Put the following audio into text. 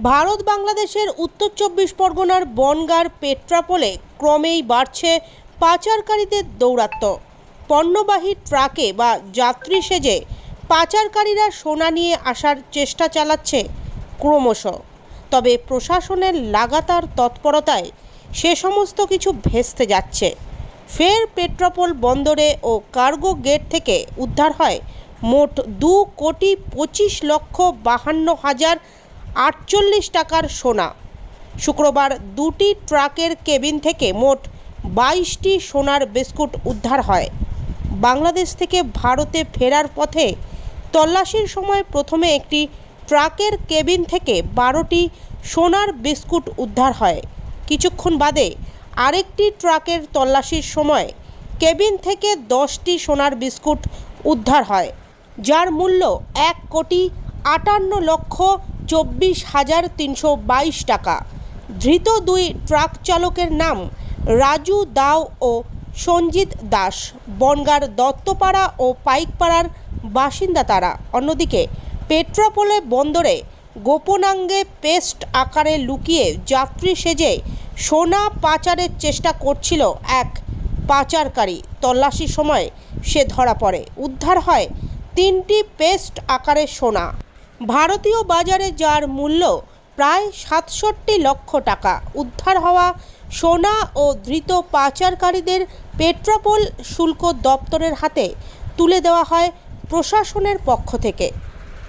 ভারত বাংলাদেশের উত্তর চব্বিশ পরগনার বনগাঁর পেট্রাপোলে ক্রমেই বাড়ছে পাচারকারীদের দৌরাত্ম্য। পণ্যবাহী ট্রাকে বা যাত্রী সেজে পাচারকারীরা সোনা নিয়ে আসার চেষ্টা চালাচ্ছে ক্রমশ। তবে প্রশাসনের লাগাতার তৎপরতায় সে সমস্ত কিছু ভেস্তে যাচ্ছে। ফের পেট্রাপোল বন্দরে ও কার্গো গেট থেকে উদ্ধার হয় মোট দু কোটি পঁচিশ লক্ষ বাহান্ন হাজার আটচল্লিশ টাকার সোনা। শুক্রবার দুটি ট্রাকের কেবিন থেকে মোট বাইশটি সোনার বিস্কুট উদ্ধার হয়। বাংলাদেশ থেকে ভারতে ফেরার পথে তল্লাশির সময় প্রথমে একটি ট্রাকের কেবিন থেকে বারোটি সোনার বিস্কুট উদ্ধার হয়। কিছুক্ষণ বাদে আরেকটি ট্রাকের তল্লাশির সময় কেবিন থেকে দশটি সোনার বিস্কুট উদ্ধার হয়, যার মূল্য এক কোটি আটান্ন লক্ষ চব্বিশ হাজার তিনশো বাইশ টাকা। ধৃত দুই ট্রাক চালকের নাম রাজু দাও ও সঞ্জিত দাস। বনগার দত্তপাড়া ও পাইকপাড়ার বাসিন্দা তারা। অন্যদিকে পেট্রাপোলে বন্দরে গোপনাঙ্গে পেস্ট আকারে লুকিয়ে যাত্রী সেজে সোনা পাচারের চেষ্টা করছিল এক পাচারকারী। তল্লাশির সময় সে ধরা পড়ে। উদ্ধার হয় তিনটি পেস্ট আকারের সোনা। ভারতীয় বাজারে যার মূল্য প্রায় সাতষট্টি লক্ষ টাকা, উদ্ধার হওয়া সোনা ও ধৃত পাচারকারীদের পেট্রাপোল শুল্ক দপ্তরের হাতে তুলে দেওয়া হয় প্রশাসনের পক্ষ থেকে।